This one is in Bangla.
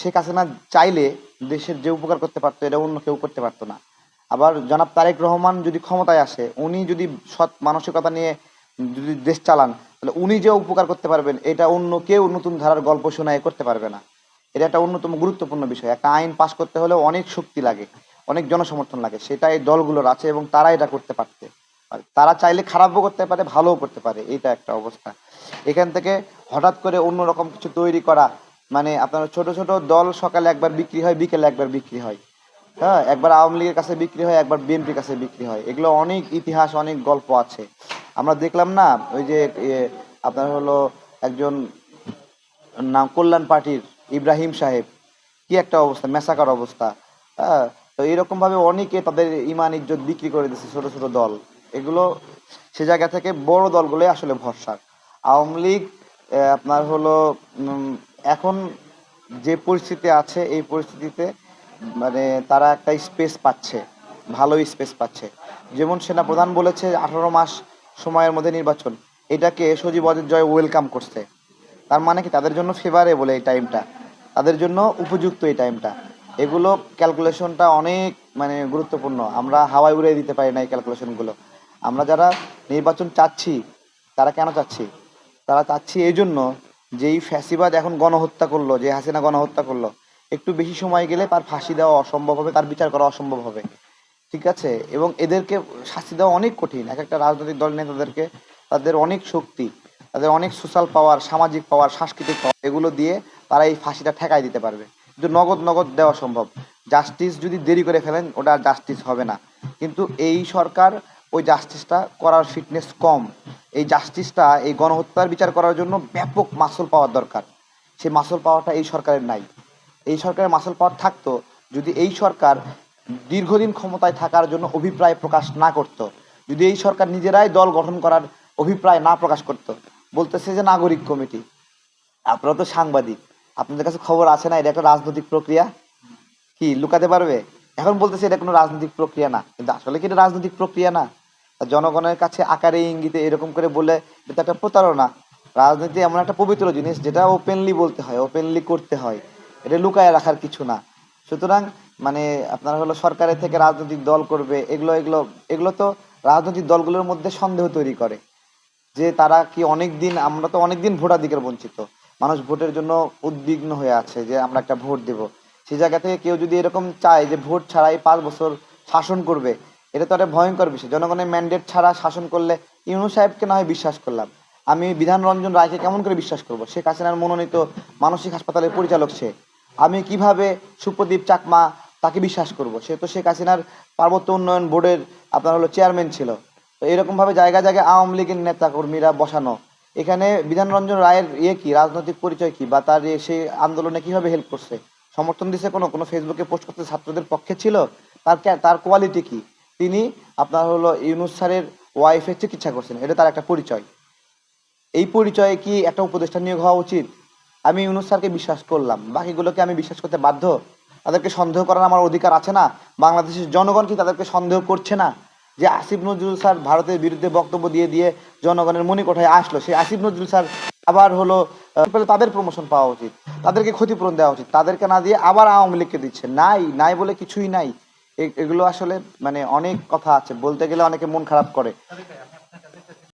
শেখ হাসিনা চাইলে দেশের যে উপকার করতে পারতো, এটা অন্য কেউ করতে পারতো না। আবার জনাব তারেক রহমান যদি ক্ষমতায় আসে, উনি যদি সৎ মানসিকতা নিয়ে যদি দেশ চালান, তাহলে উনি যে উপকার করতে পারবেন, এটা অন্য কেউ নতুন ধারার গল্প শোনায় করতে পারবে না। এটা একটা অন্যতম গুরুত্বপূর্ণ বিষয়। একটা আইন পাশ করতে হলে অনেক শক্তি লাগে, অনেক জনসমর্থন লাগে। সেটা এই দলগুলোর আছে এবং তারা এটা করতে পারতে তারা চাইলে খারাপও করতে পারে, ভালোও করতে পারে। এটা একটা অবস্থা। এখান থেকে হঠাৎ করে অন্যরকম কিছু তৈরি করা মানে আপনার ছোট ছোট দল সকালে একবার বিক্রি হয়, বিকেলে একবার বিক্রি হয়। হ্যাঁ একবার আওয়ামী লীগের কাছে বিক্রি হয়, একবার বিএনপির কাছে বিক্রি হয়। এগুলো অনেক ইতিহাস, অনেক গল্প আছে। আমরা দেখলাম না, ওই যে আপনার হলো একজন নাম কল্যাণ পার্টির ইব্রাহিম সাহেব। কি একটা অবস্থা, মেসাকার অবস্থা। হ্যাঁ তো এরকম ভাবে অনেকে তাদের ইমান, ইজ্জত বিক্রি করে দিচ্ছে ছোট ছোট দল। এগুলো সে জায়গা থেকে বড় দলগুলোই আসলে ভরসা। আওয়ামী লীগ আপনার হলো এখন যে পরিস্থিতি আছে, এই পরিস্থিতিতে মানে তারা একটা স্পেস পাচ্ছে, ভালো স্পেস পাচ্ছে। যেমন সেনাপ্রধান বলেছে, আঠারো মাস সময়ের মধ্যে নির্বাচন। এটাকে সজীব অজিত জয় ওয়েলকাম করছে। তার মানে কি? তাদের জন্য ফেভারেবল এই টাইমটা তাদের জন্য উপযুক্ত এই টাইমটা এগুলো ক্যালকুলেশনটা অনেক মানে গুরুত্বপূর্ণ। আমরা হাওয়ায় উড়িয়ে দিতে পারি না এই ক্যালকুলেশনগুলো আমরা যারা নির্বাচন চাচ্ছি, তারা কেন চাচ্ছি? তারা চাচ্ছি এই জন্য যে এই ফ্যাসিবাদ এখন গণহত্যা করল, যে হাসিনা গণহত্যা করল, একটু বেশি সময় গেলে তার ফাঁসি দেওয়া অসম্ভব হবে, তার বিচার করা অসম্ভব হবে। ঠিক আছে? এবং এদেরকে শাস্তি দেওয়া অনেক কঠিন। এক একটা রাজনৈতিক দল নেতাদেরকে তাদের অনেক শক্তি, তাদের অনেক সোশ্যাল পাওয়ার সামাজিক পাওয়ার সাংস্কৃতিক পাওয়ার এগুলো দিয়ে তারা এই ফাঁসিটা ঠেকাই দিতে পারবে। কিন্তু নগদ নগদ দেওয়া সম্ভব। জাস্টিস যদি দেরি করে ফেলেন, ওটা জাস্টিস হবে না। কিন্তু এই সরকার ওই জাস্টিসটা করার ফিটনেস কম। এই জাস্টিসটা এই গণহত্যার বিচার করার জন্য ব্যাপক মাসুল পাওয়ার দরকার। সেই মাসুল পাওয়াটা এই সরকারের নাই। এই সরকারের মাসুল পাওয়ার থাকতো যদি এই সরকার দীর্ঘদিন ক্ষমতায় থাকার জন্য অভিপ্রায় প্রকাশ না করত, যদি এই সরকার নিজেরাই দল গঠন করার অভিপ্রায় না প্রকাশ করত, বলতেছে যে নাগরিক কমিটি। আপনারা তো সাংবাদিক, আপনাদের কাছে খবর আছে না, এটা একটা রাজনৈতিক প্রক্রিয়া? কি, লুকাতে পারবে? এখন বলতেছে এটা কোনো রাজনৈতিক প্রক্রিয়া না, কিন্তু আসলে কি এটা রাজনৈতিক প্রক্রিয়া না? জনগণের কাছে আকারে ইঙ্গিতে এরকম করে বলে, এটা একটা প্রতারণা। রাজনীতি এমন একটা পবিত্র জিনিস, যেটা ওপেনলি বলতে হয় ওপেনলি করতে হয়। এটা লুকায় রাখার কিছু না। সুতরাং মানে আপনারা হলো সরকারের থেকে রাজনৈতিক দল করবে, এগুলো এগুলো এগুলো তো রাজনৈতিক দলগুলোর মধ্যে সন্দেহ তৈরি করে। যে তারা কি অনেক দিন আমরা তো অনেক দিন ভোটাধিকার বঞ্চিত। মানুষ ভোটের জন্য উদ্বিগ্ন হয়ে আছে যে আমরা একটা ভোট দেব। সেই জায়গা থেকে কেউ যদি এরকম চায় যে ভোট ছাড়াই পাঁচ বছর শাসন করবে এটা তো একটা ভয়ঙ্কর বিষয়। জনগণের ম্যান্ডেট ছাড়া শাসন করলে ইউনু সাহেবকে না হয় বিশ্বাস করলাম। আমি বিধান রঞ্জন রায়কে কেমন করে বিশ্বাস করব? শেখ হাসিনার মনোনীত মানসিক হাসপাতালের পরিচালক সে। আমি কীভাবে সুপ্রদীপ চাকমা তাকে বিশ্বাস করব? সে তো শেখ হাসিনার পার্বত্য উন্নয়ন বোর্ডের আপনার হলো চেয়ারম্যান ছিল। তো এরকম ভাবে জায়গায় জায়গায় আওয়ামী লীগের নেতাকর্মীরা বসানো। এখানে বিধান রঞ্জন রায়ের ইয়ে কি, রাজনৈতিক পরিচয় কি? বা তার ইয়ে সেই আন্দোলনে কীভাবে হেল্প করছে? সমর্থন দিছে কোনো? কোনো ফেসবুকে পোস্ট করতে ছাত্রদের পক্ষে ছিল? তার তার কোয়ালিটি কি? তিনি আপনার হলো ইউনুস স্যারের ওয়াইফের চিকিৎসা করছেন। এটা তার একটা পরিচয়। এই পরিচয়ে কি একটা উপদেষ্টা নিয়োগ হওয়া উচিত? আমি ইউনুস স্যারকে বিশ্বাস করলাম। বাকিগুলোকে আমি বিশ্বাস করতে বাধ্য। তাদেরকে সন্দেহ করার আমার অধিকার আছে না? বাংলাদেশের জনগণ কি তাদেরকে সন্দেহ করছে না? যে আসিফ নজরুল স্যার ভারতের বিরুদ্ধে বক্তব্য দিয়ে দিয়ে জনগণের মনে কোঠায় আসলো। সেই আসিফ নজরুল স্যার আবার হলো তাদের প্রমোশন পাওয়া উচিত। তাদেরকে ক্ষতিপূরণ দেওয়া উচিত। তাদেরকে না দিয়ে আবার আওয়ামী লীগকে দিচ্ছে। নাই নাই বলে কিছুই নাই। এগুলো আসলে মানে অনেক কথা আছে। বলতে গেলে অনেকে মন খারাপ করে।